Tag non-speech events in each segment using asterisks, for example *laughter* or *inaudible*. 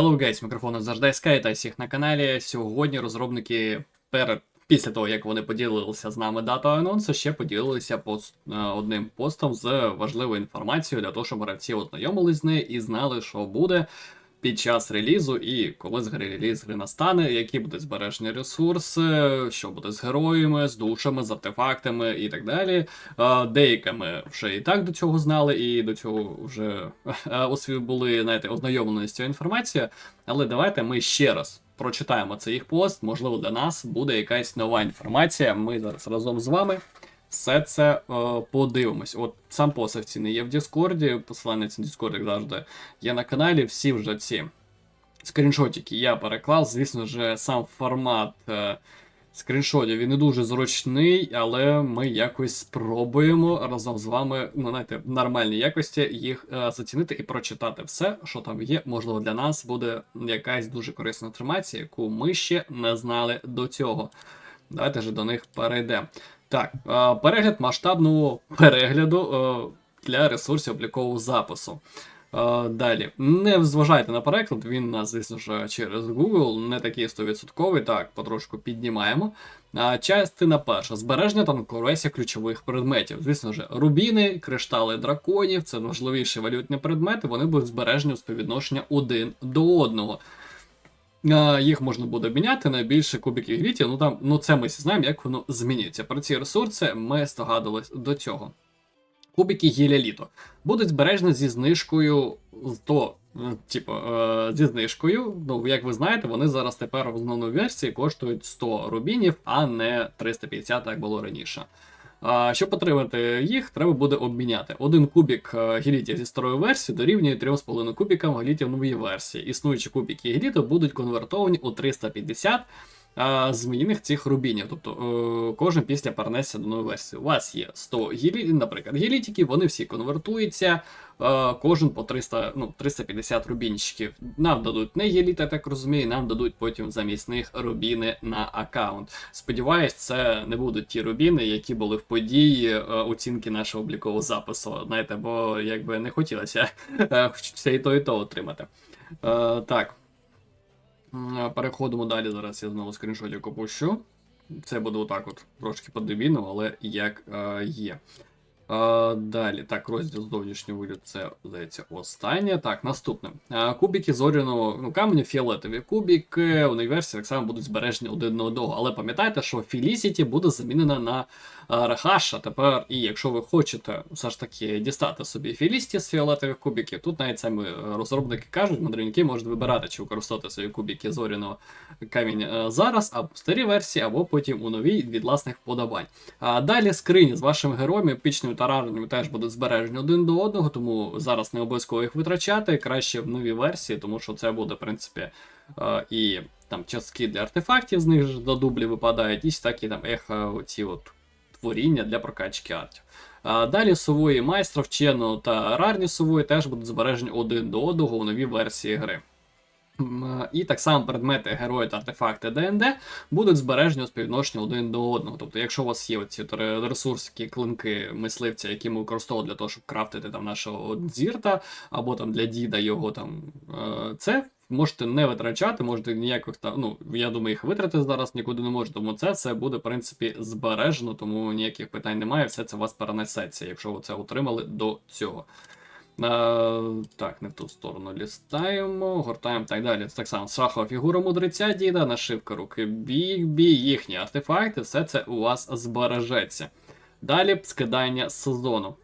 Hello guys, мікрофон завжди Sky всіх на каналі. Сьогодні розробники перед після того, як вони поділилися з нами датою анонсу, ще поділилися пост, е, одним постом з важливою інформацією для того, щоб гравці ознайомились з нею і знали, що буде під час релізу і коли з реліз гри настане, які будуть збережені ресурси, що буде з героями, з душами, з артефактами і так далі. Е, Деякими вже і так до цього знали, і до цього вже *laughs* е, були знаєте, ознайомлені з цією інформацією. Але давайте ми ще раз прочитаємо цей їх пост. Можливо, для нас буде якась нова інформація. Ми зараз разом з вами все це е, подивимось. От сам пост офіційний є в Діскорді, посилання на Діскорд, як завжди, є на каналі. Всі вже ці скріншотики я переклав. Звісно ж, сам формат. Е, Скріншотів він не дуже зручний, але ми якось спробуємо разом з вами, ну знаєте, в нормальній якості їх е, зацінити і прочитати все, що там є. Можливо, для нас буде якась дуже корисна інформація, яку ми ще не знали до цього. Давайте же до них перейдемо. Так, е, перегляд масштабного перегляду е, для ресурсів облікового запису. Е, Далі, не зважайте на переклад, він нас, звісно ж, через Google, не такий 100%. Так, потрошку піднімаємо. Частина перша. Збереження та ключових предметів. Звісно ж, рубіни, криштали драконів це важливіші валютні предмети, вони будуть збережені у співвідношення один до одного. Їх можна буде обміняти на більше кубиків глітів. Ну там, ну це ми знаємо, як воно змінюється. Про ці ресурси ми здогадувались до цього. Кубики гіляліто будуть збережені зі знижкою 100, е, типу, е, зі знижкою. Ну, як ви знаєте, вони зараз тепер в основній версії коштують 100 рубінів, а не 350, як було раніше. Щоб отримати їх, треба буде обміняти. Один кубік е, гелітів зі старої версії дорівнює 3,5 кубікам гелітів нової версії. Існуючі кубіки геліту будуть конвертовані у 350 а, цих рубінів. Тобто е, кожен після перенесення до нової версії. У вас є 100 гілі, наприклад, гелітиків, вони всі конвертуються, е, кожен по 300, ну, 350 рубінчиків. Нам дадуть не геліт, я так розумію, нам дадуть потім замість них рубіни на аккаунт. Сподіваюсь, це не будуть ті рубіни, які були в події е, оцінки нашого облікового запису. Знаєте, бо якби не хотілося *laughs* хочеться і то, і то отримати. Так. Переходимо далі. Зараз я знову скріншотик опущу. Це буде отак от трошки подивіно, але як е, є. Далі, так, розділ зовнішнього вигляду, це, здається, останнє. Так, наступне. Кубики зоряного ну, каменю, фіолетові кубики у так само будуть збережені один на одного. Але пам'ятайте, що Felicity буде замінена на Рахаша. Тепер, і якщо ви хочете все ж таки дістати собі Felicity з фіолетових кубиків, тут навіть самі е, розробники кажуть, мандрівники можуть вибирати, чи використовувати свої кубики зоряного каміння е, зараз, або в старій версії, або потім у новій від власних вподобань. А далі скрині з вашими героями, епічними та рарними теж будуть збережені один до одного, тому зараз не обов'язково їх витрачати. Краще в новій версії, тому що це буде, в принципі, е, і там частки для артефактів з них до дублі випадають, і всякі там ехо, ці от творіння для прокачки артів. Далі сувої майстра, вченого та рарні сувої теж будуть збережені один до одного у новій версії гри. М, І так само предмети, герої та артефакти ДНД будуть збережені у співвідношенні один до одного. Тобто, якщо у вас є оці ресурсики, клинки мисливця, які ми використовуємо для того, щоб крафтити там нашого дзірта, або там для діда його там е, це. Можете не витрачати, можете ніяких там. Ну, я думаю, їх витрати зараз нікуди не можете, тому це все буде, в принципі, збережено, тому ніяких питань немає, все це вас перенесеться, якщо ви це отримали до цього. Так, не в ту сторону лістаємо, гортаємо так далі. Так само шахова фігура мудреця діда, нашивка руки Бігбі, їхні артефакти, все це у вас збережеться. Далі скидання сезону.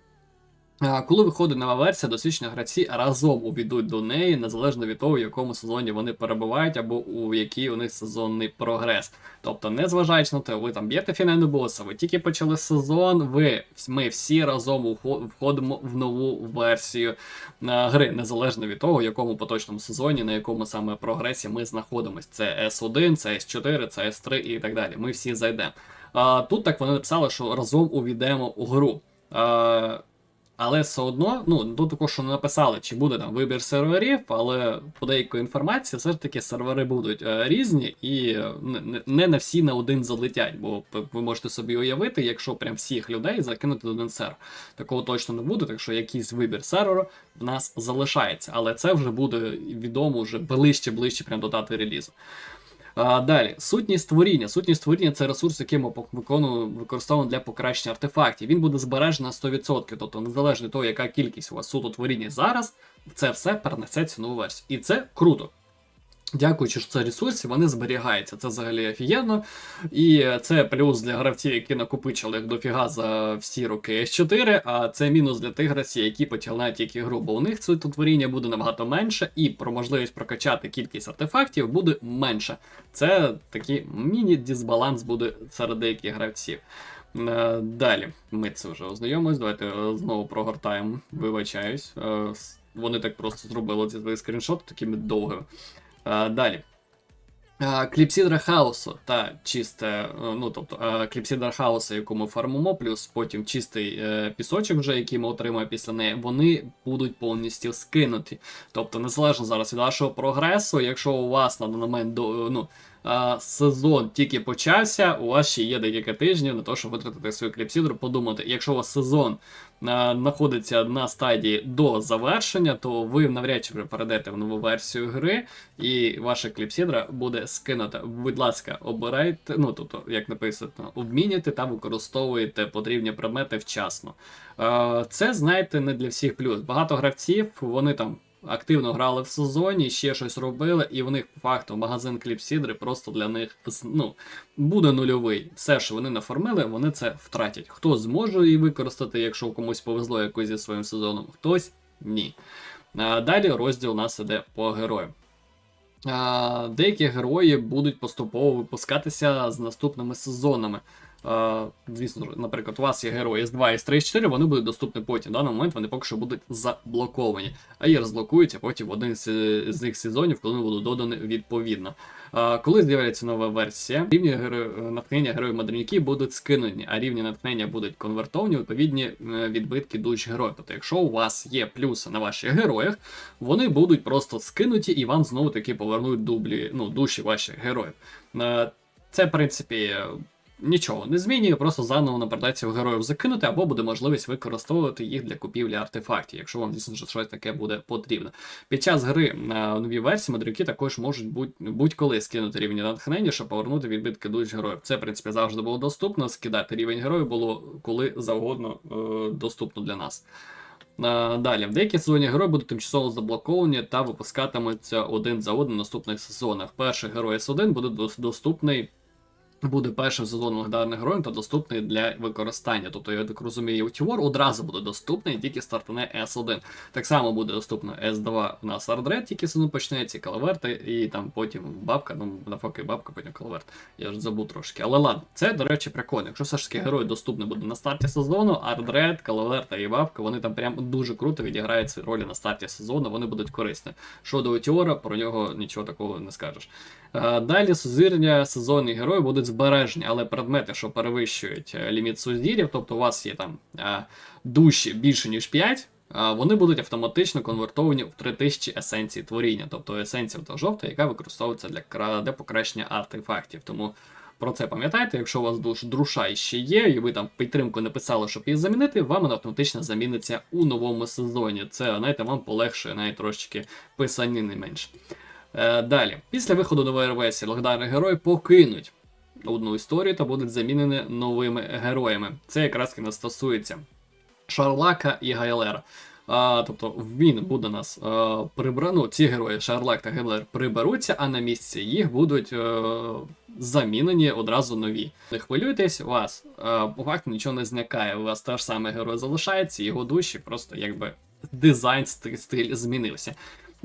Коли виходить нова версія, досвідчені гравці разом увійдуть до неї, незалежно від того, в якому сезоні вони перебувають, або у який у них сезонний прогрес. Тобто, незважаючи на те, ви там б'єте фінальну боса, ви тільки почали сезон, ви ми всі разом входимо в нову версію гри, незалежно від того, в якому поточному сезоні, на якому саме прогресі ми знаходимося. Це S1, це S4, це S3 і так далі. Ми всі зайдемо. Тут так вони написали, що разом увійдемо у гру. Але все одно, ну, до такого, що не написали, чи буде там вибір серверів, але по деякої інформації, все ж таки сервери будуть е, різні і е, не- на всі на один залетять. Бо ви можете собі уявити, якщо прям всіх людей закинути на один сервер. Такого точно не буде, так що якийсь вибір серверу в нас залишається. Але це вже буде відомо вже ближче, ближче прям до дати релізу. А, далі, сутність творіння. Сутність творіння це ресурс, який ми використовуємо для покращення артефактів. Він буде збережений на 100%, тобто незалежно від того, яка кількість у вас суто творіння зараз, це все перенесеться цінову нову версію. І це круто. Дякуючи, що це ресурси, вони зберігаються. Це взагалі офігенно. І це плюс для гравців, які накопичили як дофіга за всі роки S4, а це мінус для тих гравців, які потягнають тільки гру, бо у них це творіння буде набагато менше, і про можливість прокачати кількість артефактів буде менше. Це такий міні-дисбаланс буде серед деяких гравців. Е, Далі ми це вже ознайомились. Давайте е, знову прогортаємо. Вибачаюсь. Е, Вони так просто зробили ці свої скріншоти такими довгими. Е, Далі. Е, Кліпсідра хаосу та чисте, е, ну тобто кліпсідра хаосу, яку ми фармимо, плюс потім чистий е, пісочок, вже який ми отримаємо після неї, вони будуть повністю скинуті. Тобто, незалежно зараз від вашого прогресу, якщо у вас на даний момент ну, сезон тільки почався, у вас ще є декілька тижнів на те, щоб витратити свою кліпсідру, подумати, якщо у вас сезон знаходиться на стадії до завершення, то ви навряд чи перейдете в нову версію гри, і ваша кліпсідра буде скинута. Будь ласка, обирайте, ну тобто, як написано, обмінюйте та використовуйте потрібні предмети вчасно. Це, знаєте, не для всіх плюс. Багато гравців, вони там. Активно грали в сезоні, ще щось робили, і в них по факту магазин кліпсідри просто для них ну, буде нульовий. Все, що вони нафармили, вони це втратять. Хто зможе її використати, якщо комусь повезло якось зі своїм сезоном, хтось ні. А, Далі розділ у нас іде по героям. Деякі герої будуть поступово випускатися з наступними сезонами. Звісно, наприклад, у вас є герої S2, S3, S4, вони будуть доступні потім. В даний момент вони поки що будуть заблоковані, а і розблокуються потім в один з, них сезонів, коли вони будуть додані відповідно. Коли з'являється нова версія, рівні натхнення героїв мандрівників будуть скинені, а рівні натхнення будуть конвертовані відповідні е, відбитки душ героїв. Тобто, якщо у вас є плюси на ваших героях, вони будуть просто скинуті і вам знову таки повернуть дублі, ну, душі ваших героїв. Е, Це, в принципі, нічого не змінює, просто заново на предацію героїв закинути, або буде можливість використовувати їх для купівлі артефактів, якщо вам дійсно щось таке буде потрібно. Під час гри на новій версії мандрівки також можуть будь- будь-коли скинути рівні натхнення, щоб повернути відбитки душ героїв. Це, в принципі, завжди було доступно. Скидати рівень героїв було коли завгодно е, доступно для нас. Е, Далі, в деякі сезоні герої будуть тимчасово заблоковані та випускатимуться один за одним в наступних сезонах. Перший герой С1 буде доступний. Буде першим сезоном легендарних героїв та доступний для використання. Тобто, я так розумію, Тівор одразу буде доступний, тільки стартане S1. Так само буде доступно S2 у нас Ардред, тільки сезон почнеться, Калаверта, і там потім бабка, ну навпаки, бабка, потім Калаверт. Я ж забув трошки. Але ладно, це, до речі, прикольно. Якщо все ж таки герой доступний буде на старті сезону, Ардред, Калаверта і бабка, вони там прям дуже круто відіграють свої ролі на старті сезону, вони будуть корисні. Щодо Утіора, про нього нічого такого не скажеш. Е, Далі сузір'я сезонні герої будуть збережені, але предмети, що перевищують е, ліміт сузір'їв, тобто у вас є там е, душі більше ніж 5, е, вони будуть автоматично конвертовані в 3000 есенцій творіння, тобто есенція та жовта, яка використовується для, для покращення артефактів. Тому про це пам'ятайте, якщо у вас душ друша ще є, і ви там підтримку написали, щоб її замінити, вам вона автоматично заміниться у новому сезоні. Це, знаєте, вам полегшує навіть трошечки писанини менше. Е, далі, після виходу нової версії легендарні герої покинуть одну історію та будуть замінені новими героями. Це якраз таки нас стосується Шарлака і Гайлера. А, тобто він буде нас е, прибра... ну, ці герої Шарлак та Гайлер приберуться, а на місці їх будуть е, замінені одразу нові. Не хвилюйтесь, у вас е, по факту нічого не зникає. У вас теж саме герой залишається, його душі просто якби дизайн стиль змінився.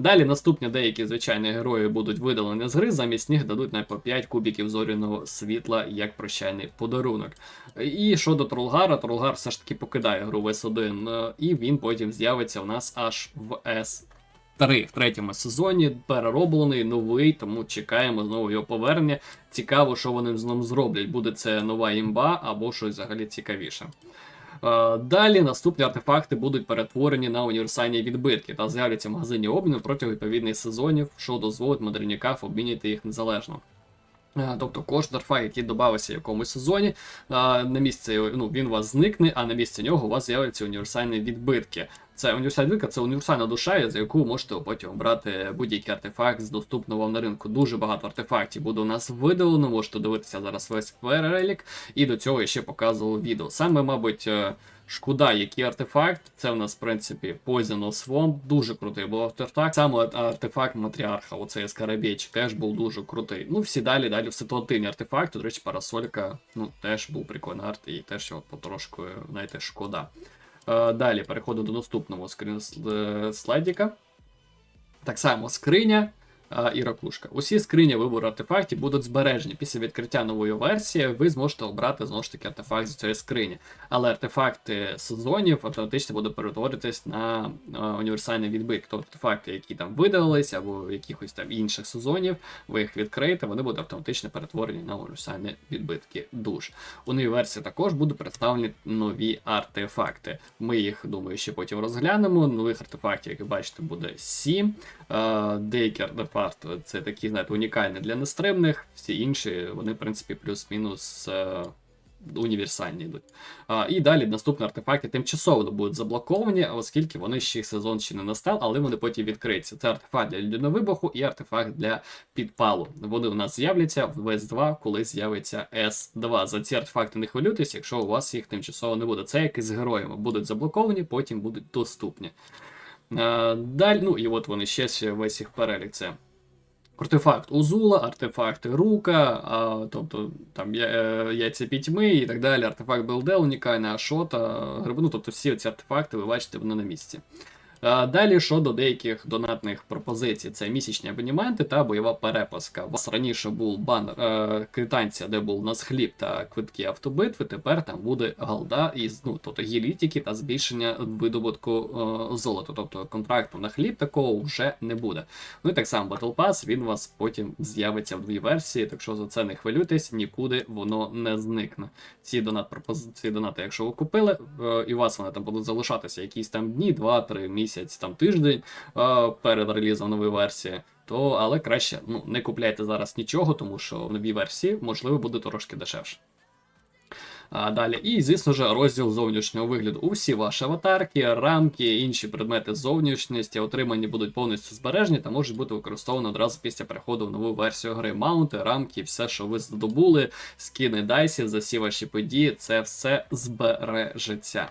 Далі наступні деякі звичайні герої будуть видалені з гри, замість них дадуть на по 5 кубіків зоряного світла як прощальний подарунок. І щодо Тролгара, Тролгар все ж таки покидає гру в S1, е, і він потім з'явиться у нас аж в S3 в третьому сезоні, перероблений, новий, тому чекаємо знову його повернення. Цікаво, що вони з ним зроблять. Буде це нова імба або щось взагалі цікавіше. Е, Далі наступні артефакти будуть перетворені на універсальні відбитки та з'являться в магазині обміну протягом відповідних сезонів, що дозволить модернікам обміняти їх незалежно. Е, Тобто кожен артефакт, який додався в якомусь сезоні, е, на місце ну, він у вас зникне, а на місці нього у вас з'являться універсальні відбитки. Це універсальна відбитка, це універсальна душа, за яку можете потім обрати будь-який артефакт з доступного вам на ринку. Дуже багато артефактів буде у нас видалено. Можете дивитися зараз весь перелік, і до цього я ще показував відео. Саме, мабуть. е, Шкода, який артефакт. Це в нас, в принципі, Poisonous Swamp. Дуже крутий був артефакт. Саме артефакт матріарха, оцей скарабейчик, теж був дуже крутий. Ну, всі далі, далі ситуативні артефакти. До речі, парасолька, ну, теж був прикольний арт, і теж його потрошку, знаєте, шкода. Е, Далі переходимо до наступного скрін е, слайдіка. Так само скриня і ракушка. Усі скрині вибору артефактів будуть збережені. Після відкриття нової версії ви зможете обрати знову ж таки артефакт з цієї скрині. Але артефакти сезонів автоматично будуть перетворитись на універсальний відбиток. Тобто артефакти, які там видалились, або якихось там інших сезонів, ви їх відкриєте, вони будуть автоматично перетворені на універсальні відбитки душ. У новій версії також будуть представлені нові артефакти. Ми їх, думаю, ще потім розглянемо. Нових артефактів, як ви бачите, буде 7. Е, Деякі артефакти це такі, знаєте, унікальні для нестримних, всі інші, вони, в принципі, плюс-мінус. е, Універсальні йдуть. А, і далі наступні артефакти тимчасово будуть заблоковані, оскільки вони ще сезон ще не настав, але вони потім відкриються. Це артефакт для людяного вибуху і артефакт для підпалу. Вони у нас з'являться в S2, коли з'явиться S2. За ці артефакти не хвилюйтесь, якщо у вас їх тимчасово не буде. Це як і з героями. Будуть заблоковані, потім будуть доступні. Е, Далі, ну і от вони ще весь їх перелік. Це артефакт Узула, артефакти Рука, а, тобто там е, яйця пітьми і так далі, артефакт Белдел, унікальна Ашота, грибну, тобто всі ці артефакти ви бачите, вони на місці. А, Далі щодо деяких донатних пропозицій, це місячні абонементи та бойова перепаска. У вас раніше був банер е, квитанція, де був нас хліб та квитки автобитви. Тепер там буде галда із ну, тобто гілітики та збільшення видобутку е, золота. Тобто контракту на хліб такого вже не буде. Ну і так само Battle Pass, він у вас потім з'явиться в дві версії, так що за це не хвилюйтесь, нікуди воно не зникне. Ці донат пропозиції донати, якщо ви купили, е, і у вас вони там будуть залишатися якісь там дні, 2-3 місяць, там тиждень е, перед релізом нової версії. То, але краще ну, не купляйте зараз нічого, тому що в новій версії можливо буде трошки дешевше. А далі, і, звісно ж, розділ зовнішнього вигляду. Усі ваші аватарки, рамки, інші предмети зовнішності отримані будуть повністю збережені та можуть бути використовані одразу після переходу в нову версію гри. Маунти, рамки, все, що ви здобули, скини дайсів за всі ваші події, це все збережеться.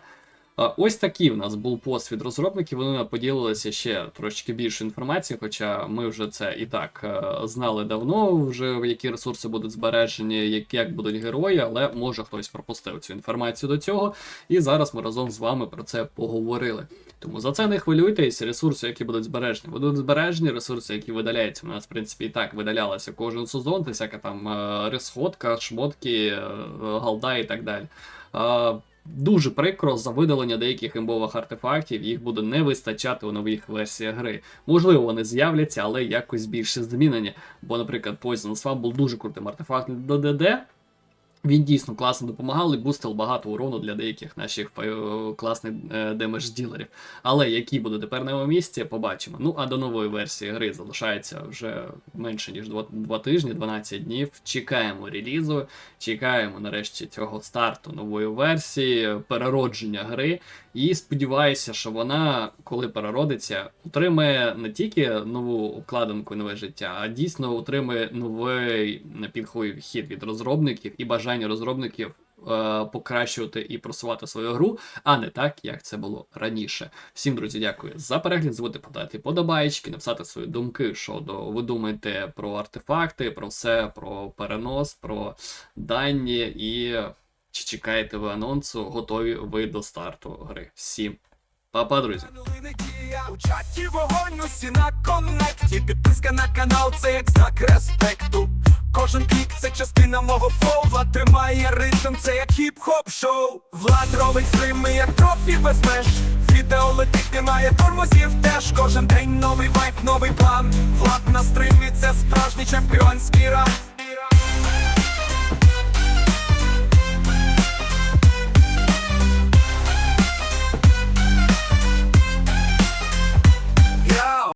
Ось такий в нас був пост від розробників. Вони поділилися ще трошки більше інформації, хоча ми вже це і так е, знали давно, вже які ресурси будуть збережені, як, будуть герої, але може хтось пропустив цю інформацію до цього. І зараз ми разом з вами про це поговорили. Тому за це не хвилюйтесь, ресурси, які будуть збережені, будуть збережені, ресурси, які видаляються. У нас, в принципі, і так видалялися кожен сезон, це всяка там е, розходка, шмотки, е, галда і так далі. Дуже прикро за видалення деяких імбових артефактів, їх буде не вистачати у нових версіях гри. Можливо, вони з'являться, але якось більше змінені. Бо, наприклад, Poison Swamp був дуже крутим артефактом для ДД. Він дійсно класно допомагав і бустив багато урону для деяких наших е, класних е, демедж-ділерів. Але які буде тепер на його місці, побачимо. Ну а до нової версії гри залишається вже менше ніж 2, 2 тижні, 12 днів. Чекаємо релізу, чекаємо нарешті цього старту нової версії, переродження гри. І сподіваюся, що вона, коли переродиться, отримає не тільки нову обкладинку, нове життя, а дійсно отримає новий підховий хід від розробників і бажання розробників е, покращувати і просувати свою гру, а не так, як це було раніше. Всім, друзі, дякую за перегляд. Зводите подати подобаєчки, написати свої думки щодо ви думаєте про артефакти, про все, про перенос, про дані і. Чи чекаєте ви анонсу, готові ви до старту гри? Всім па-па, друзі! У чаті вогонь усі на коннекті. Підписка на канал це як знак респекту. Кожен клік це частина мого фоу. Влад тримає ритм, це як хіп-хоп шоу. Влад робить стрими, як профі без меж. Відео летить, немає тормозів теж. Кожен день новий вайп, новий план. Влад на стримі це справжній чемпіонський ран.